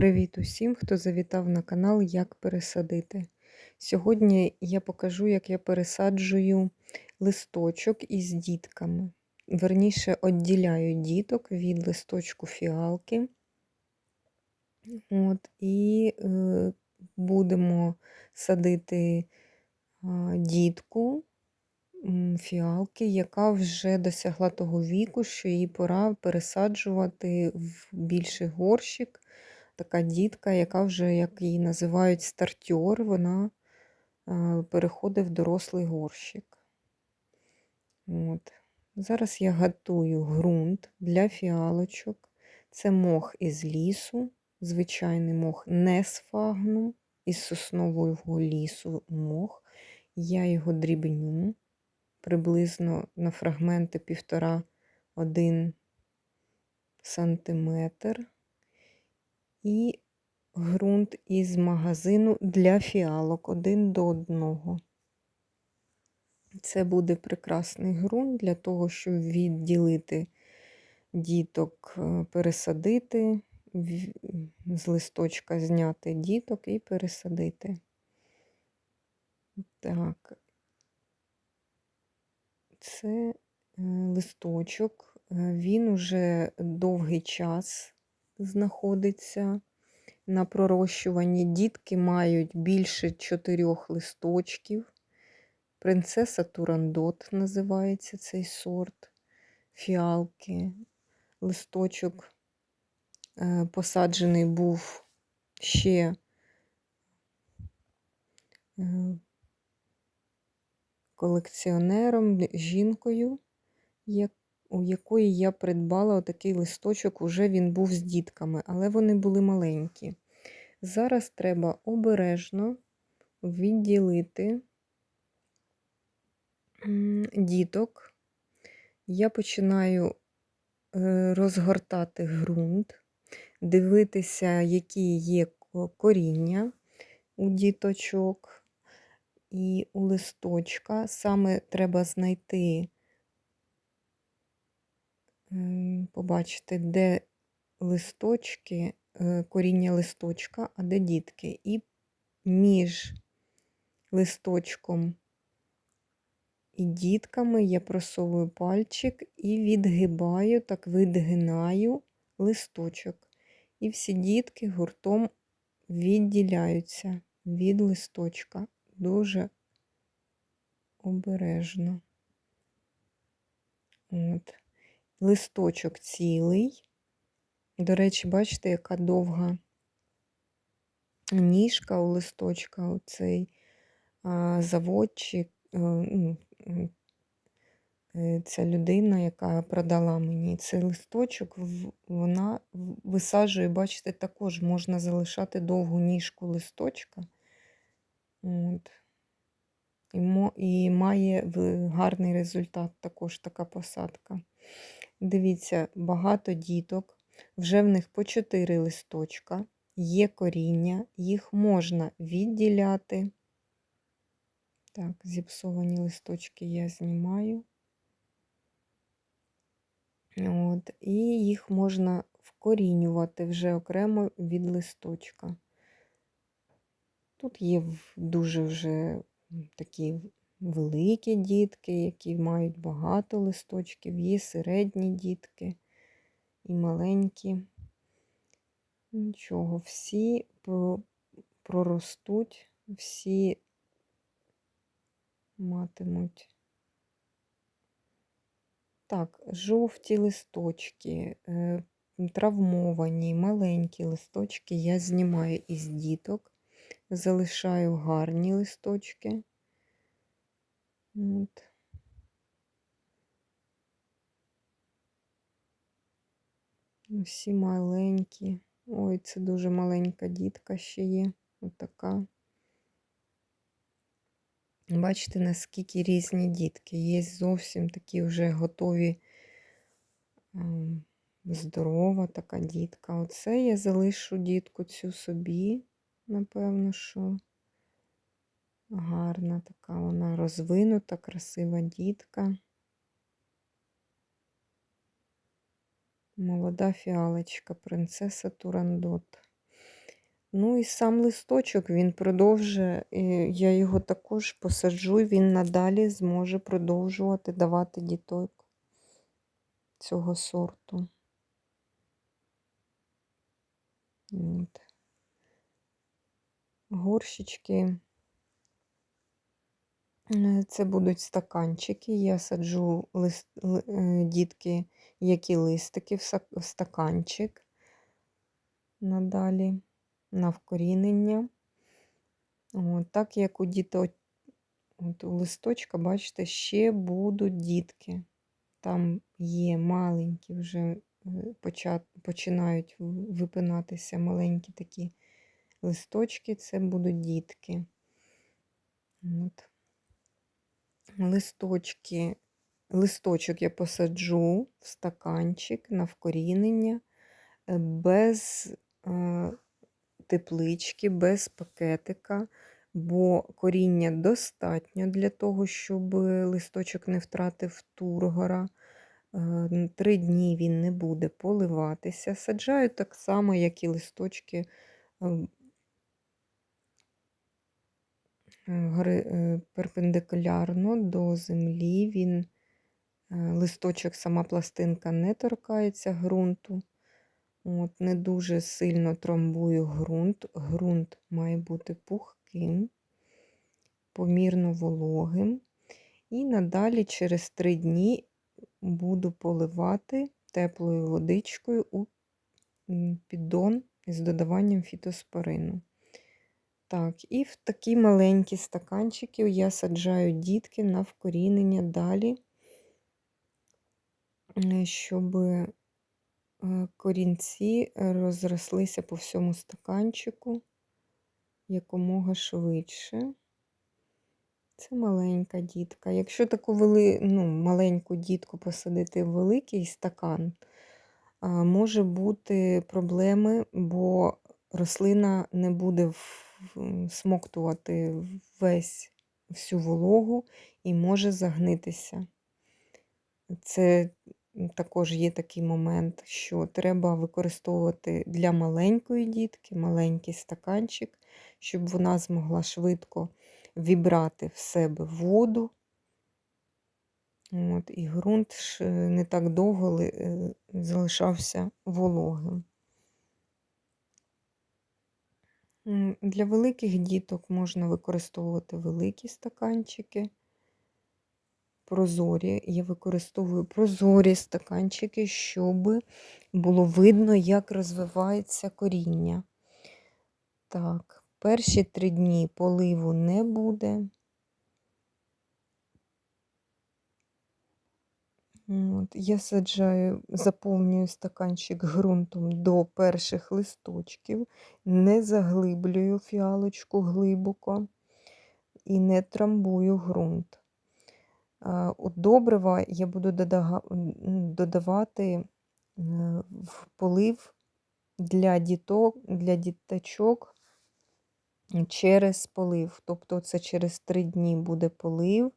Привіт усім, хто завітав на канал Як пересадити. Сьогодні я покажу, як я пересаджую листочок із дітками. Верніше, відділяю діток від листочку фіалки. От, І е, будемо садити дітку фіалки, яка вже досягла того віку, що їй пора пересаджувати в більший горщик така дітка, яка вже, як її називають, стартер, вона е, переходить в дорослий горщик. От. Зараз я готую ґрунт для фіалочок. Це мох із лісу, звичайний мох не з фагну, із соснового лісу мох. Я його дрібню приблизно на фрагменти 1,5-1 сантиметр і ґрунт із магазину для фіалок один до одного. Це буде прекрасний ґрунт для того, щоб відділити діток, е, пересадити, з листочка зняти діток і пересадити. Так, це е, листочок, е, він уже довгий час знаходиться на пророщуванні. Дітки мають більше чотирьох листочків. Принцеса Турандот називається цей сорт фіалки. Листочок е, посаджений був ще е, колекціонером, жінкою, у якої я придбала отакий листочок, уже він був з дітками, але вони були маленькі. Зараз треба обережно відділити діток. Я починаю е, розгортати ґрунт, дивитися, які є коріння у діточок і у листочка. Саме треба знайти побачити, де листочки, е, коріння листочка, а де дітки. І між листочком і дітками я просовую пальчик і відгибаю, так видгинаю листочок. І всі дітки гуртом відділяються від листочка. Дуже обережно. От листочок цілий. До речі, бачите, яка довга ніжка у листочка, оцей заводчик, е, ну, е, ця людина, яка продала мені цей листочок, вона висаджує, бачите, також можна залишати довгу ніжку листочка. От. І має гарний результат також така посадка. Дивіться, багато діток, вже в них по 4 листочка, є коріння, їх можна відділяти. Так, зіпсовані листочки я знімаю. От, І їх можна вкорінювати вже окремо від листочка. Тут є дуже вже такі великі дітки, які мають багато листочків, є середні дітки і маленькі. Нічого, всі проростуть, всі матимуть. Так, жовті листочки, е, травмовані, маленькі листочки я знімаю із діток, залишаю гарні листочки. От. Всі маленькі. Ой, це дуже маленька дітка ще є. Отака. Бачите, наскільки різні дітки. Є зовсім такі вже готові, здорова така дітка. Оце я залишу дітку цю собі, напевно, що. Гарна така вона розвинута, красива дітка. Молода фіалочка, принцеса Турандот. Ну і сам листочок він продовжує, і я його також посаджу, він надалі зможе продовжувати давати діток цього сорту. От. Горщички. Е, Це будуть стаканчики. Я саджу лист, е, дітки, які листики в стаканчик надалі на вкорінення. От, так як у діток, от у листочка, бачите, ще будуть дітки. Там є маленькі, вже е, починають випинатися маленькі такі листочки, це будуть дітки. От. Листочки, листочок я посаджу в стаканчик на вкорінення е, без е, теплички, без пакетика, бо коріння достатньо для того, щоб листочок не втратив тургора. Е, Три дні він не буде поливатися. Саджаю так само, як і листочки е, гри- е, перпендикулярно до землі. Він е, листочок, сама пластинка не торкається ґрунту. От, не дуже сильно трамбую ґрунт. Ґрунт має бути пухким, помірно вологим. І надалі через три дні буду поливати теплою водичкою у піддон з додаванням фітоспорину. Так, і в такі маленькі стаканчики я саджаю дітки на вкорінення далі, е, щоб е, корінці розрослися по всьому стаканчику якомога швидше. Це маленька дітка. Якщо таку вели... ну, маленьку дітку посадити в великий стакан, може бути проблеми, бо рослина не буде в- всмоктувати весь всю вологу і може загнитися. Це також є такий момент, що треба використовувати для маленької дітки маленький стаканчик, щоб вона змогла швидко вібрати в себе воду. От, і ґрунт е, не так довго е, залишався вологим. Для великих діток можна використовувати великі стаканчики. Прозорі. Я використовую прозорі стаканчики, щоб було видно, як розвивається коріння. Так, перші три дні поливу не буде. От, я саджаю, заповнюю стаканчик ґрунтом до перших листочків, не заглиблюю фіалочку глибоко і не трамбую ґрунт. От добрива я буду додавати е, в полив для діток, для діточок через полив. Тобто це через три дні буде полив,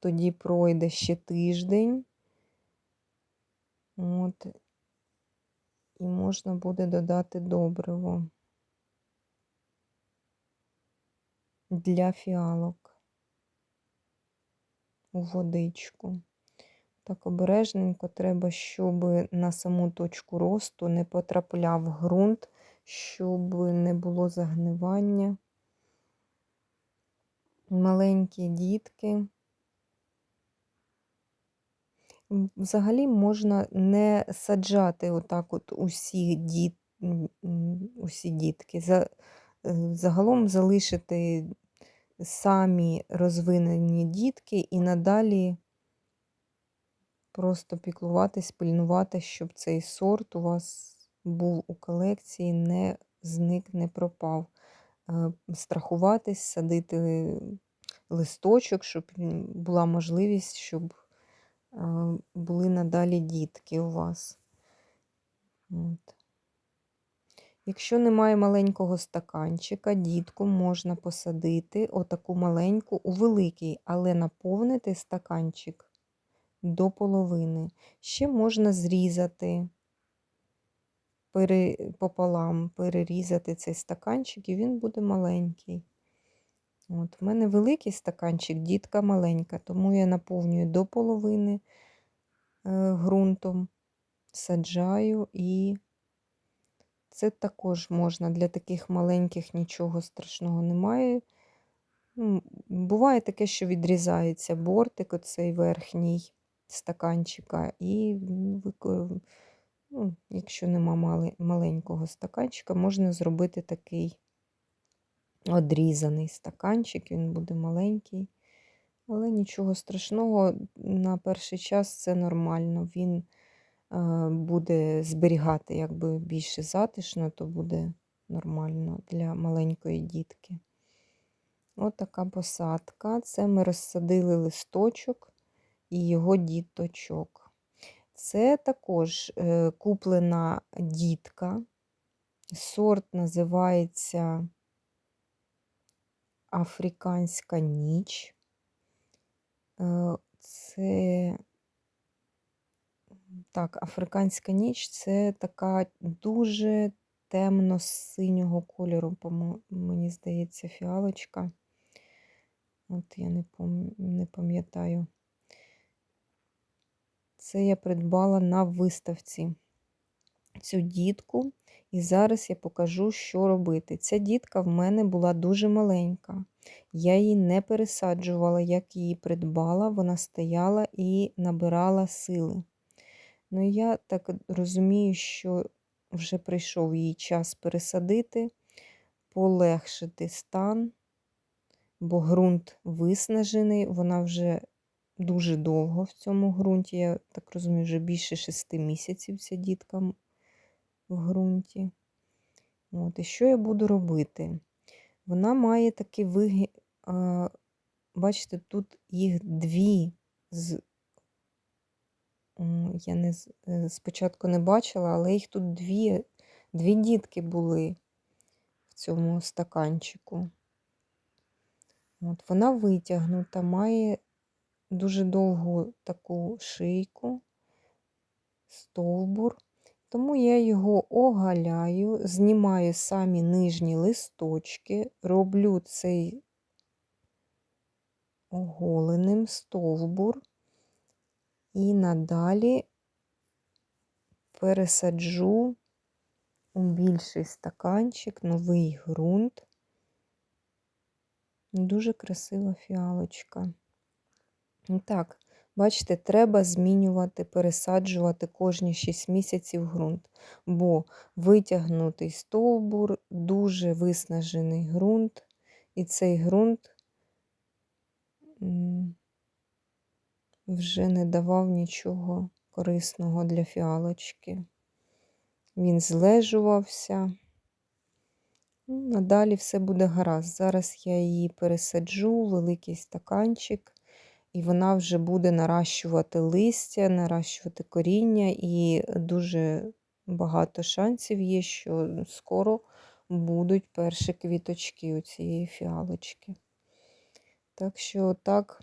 тоді пройде ще тиждень. От, і можна буде додати добриво для фіалок у водичку. Так обережненько треба, щоб на саму точку росту не потрапляв ґрунт, щоб не було загнивання. Маленькі дітки. Взагалі можна не саджати отак от усі, діт, усі дітки. За, е, загалом залишити самі розвинені дітки і надалі просто піклуватись, пильнувати, щоб цей сорт у вас був у колекції, не зник, не пропав. Е, Страхуватись, садити листочок, щоб була можливість, щоб були надалі дітки у вас. От. Якщо немає маленького стаканчика, дітку можна посадити отаку маленьку у великий, але наповнити стаканчик до половини. Ще можна зрізати пополам перерізати цей стаканчик, і він буде маленький. От, В мене великий стаканчик, дітка маленька, тому я наповнюю до половини е, ґрунтом, саджаю і це також можна для таких маленьких нічого страшного немає. Ну, Буває таке, що відрізається бортик, оцей верхній стаканчика, і ну, якщо нема маленького стаканчика, можна зробити такий одрізаний стаканчик, він буде маленький. Але нічого страшного, на перший час це нормально. Він е, буде зберігати якби більше затишно, то буде нормально для маленької дітки. От така посадка. Це ми розсадили листочок і його діточок. Це також е, куплена дітка. Сорт називається Африканська ніч. Е, це так, африканська ніч це така дуже темно-синього кольору, мені здається, фіалочка. От я не пам'ятаю. Це я придбала на виставці цю дітку, і зараз я покажу, що робити. Ця дітка в мене була дуже маленька. Я її не пересаджувала, як її придбала, вона стояла і набирала сили. Ну, я так розумію, що вже прийшов її час пересадити, полегшити стан, бо ґрунт виснажений, вона вже дуже довго в цьому ґрунті. Я так розумію, вже більше шести місяців ця дітка в ґрунті. От, І що я буду робити? Вона має такий вигляд, бачите, тут їх дві з. Я не, е, спочатку не бачила, але їх тут дві, дві дітки були в цьому стаканчику. От, Вона витягнута, має дуже довгу таку шийку, стовбур. Тому я його огаляю, знімаю самі нижні листочки, роблю цей оголеним стовбур і надалі пересаджу у більший стаканчик новий ґрунт. Дуже красива фіалочка. Так, Бачите, треба змінювати, пересаджувати кожні 6 місяців ґрунт, бо витягнутий стовбур, дуже виснажений ґрунт, і цей ґрунт вже не давав нічого корисного для фіалочки. Він злежувався. Ну, надалі все буде гаразд. Зараз я її пересаджу, великий стаканчик і вона вже буде наращувати листя, наращувати коріння, і дуже багато шансів є, що скоро будуть перші квіточки у цієї фіалочки. Так що так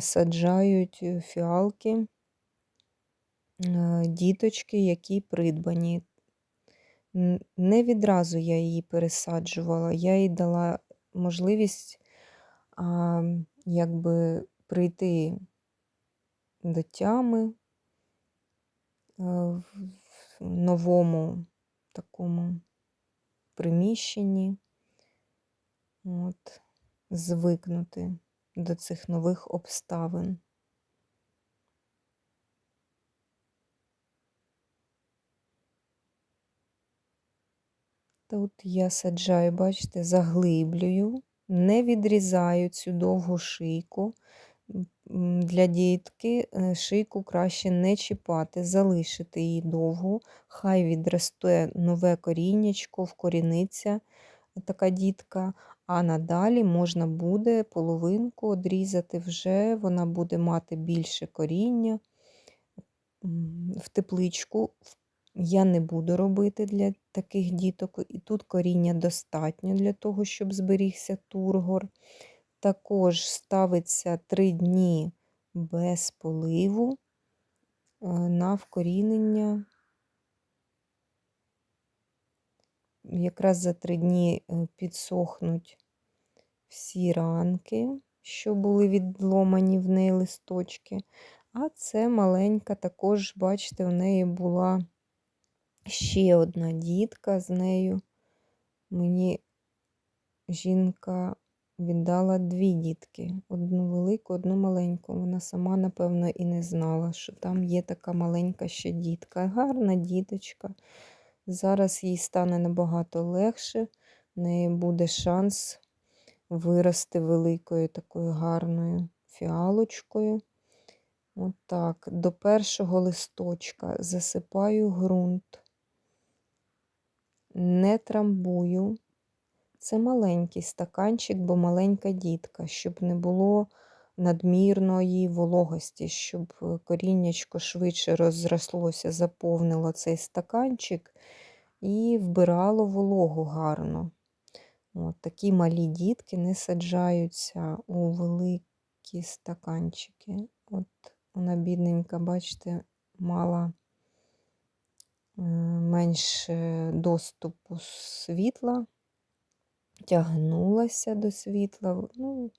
саджають фіалки, е, діточки, які придбані. Не відразу я її пересаджувала, я їй дала можливість а, якби прийти до тями е, в новому такому приміщенні, от, звикнути до цих нових обставин. Тут я саджаю, бачите, заглиблюю, не відрізаю цю довгу шийку, для дітки е, шийку краще не чіпати, залишити її довго, хай відросте нове коріннячко, вкоріниться така дітка, а надалі можна буде половинку одрізати вже, вона буде мати більше коріння. В тепличку я не буду робити для таких діток, і тут коріння достатньо для того, щоб зберігся тургор. Також ставиться 3 дні без поливу е, на вкорінення якраз за три дні е, підсохнуть всі ранки, що були відломані в неї листочки. А це маленька, також, бачите, в неї була ще одна дітка з нею. Мені жінка віддала дві дітки: одну велику, одну маленьку. Вона сама, напевно, і не знала, що там є така маленька ще дітка. Гарна діточка. Зараз їй стане набагато легше, в неї буде шанс вирости великою такою гарною фіалочкою. Отак, до першого листочка засипаю ґрунт, не трамбую. Це маленький стаканчик, бо маленька дітка, щоб не було надмірної вологості, щоб коріннячко швидше розрослося, заповнило цей стаканчик і вбирало вологу гарно. От, Такі малі дітки не саджаються у великі стаканчики. От Вона, бідненька, бачите, мала е, менше доступу світла, тягнулася до світла. Ну,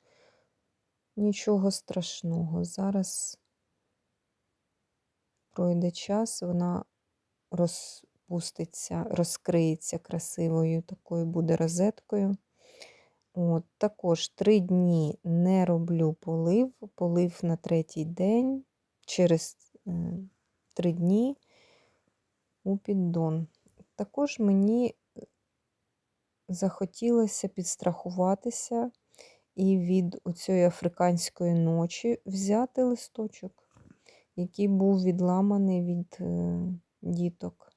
нічого страшного. Зараз пройде час, вона розпуститься, розкриється красивою такою буде розеткою. От, Також три дні не роблю полив, полив на третій день, через е, три дні у піддон. Також мені захотілося підстрахуватися і від оцієї африканської ночі взяти листочок, який був відламаний від е, діток.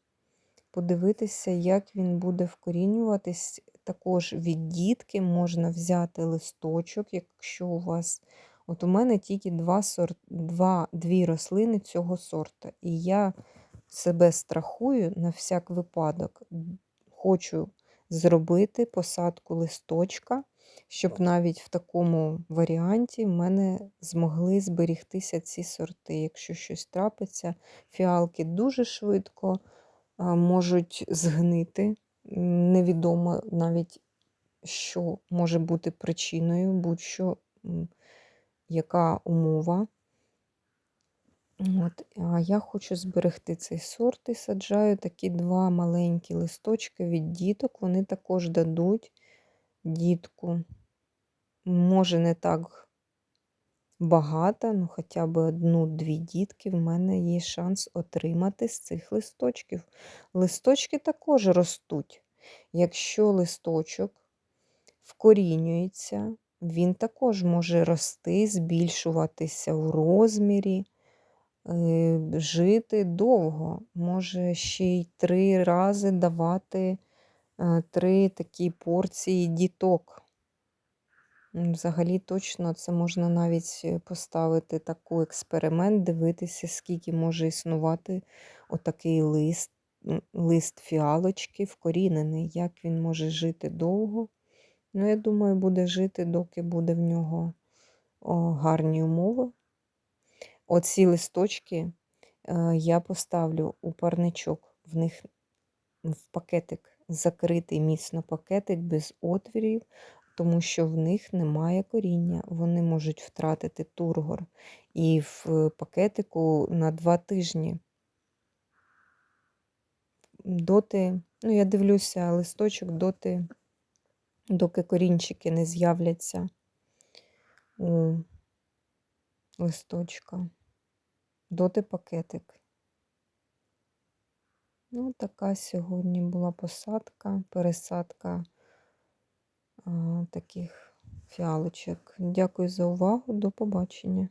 Подивитися, як він буде вкорінюватись. Також від дітки можна взяти листочок, якщо у вас. От у мене тільки два сорт, два, дві рослини цього сорта. І я себе страхую на всяк випадок. Хочу зробити посадку листочка, щоб навіть в такому варіанті в мене змогли зберігтися ці сорти. Якщо щось трапиться, фіалки дуже швидко можуть згнити. Невідомо навіть, що може бути причиною, будь-що, яка умова. От, А я хочу зберегти цей сорт і саджаю такі два маленькі листочки від діток. Вони також дадуть дітку. Може, не так багато, ну хоча б одну-дві дітки в мене є шанс отримати з цих листочків. Листочки також ростуть. Якщо листочок вкорінюється, він також може рости, збільшуватися в розмірі. Е, жити довго. Може ще й три рази давати е, три такі порції діток. Взагалі, точно це можна навіть е, поставити таку експеримент, дивитися, скільки може існувати отакий лист, лист фіалочки вкорінений, як він може жити довго. Ну, я думаю, буде жити, доки буде в нього гарні умови. Оці листочки е, я поставлю у парничок, в них в пакетик, закритий міцно пакетик без отвірів, тому що в них немає коріння. Вони можуть втратити тургор. І в пакетику на два тижні. Доти, ну, я дивлюся листочок доти, доки корінчики не з'являться у листочка доти пакетик. Ну, така сьогодні була посадка, пересадка а, таких фіалочок. Дякую за увагу, до побачення.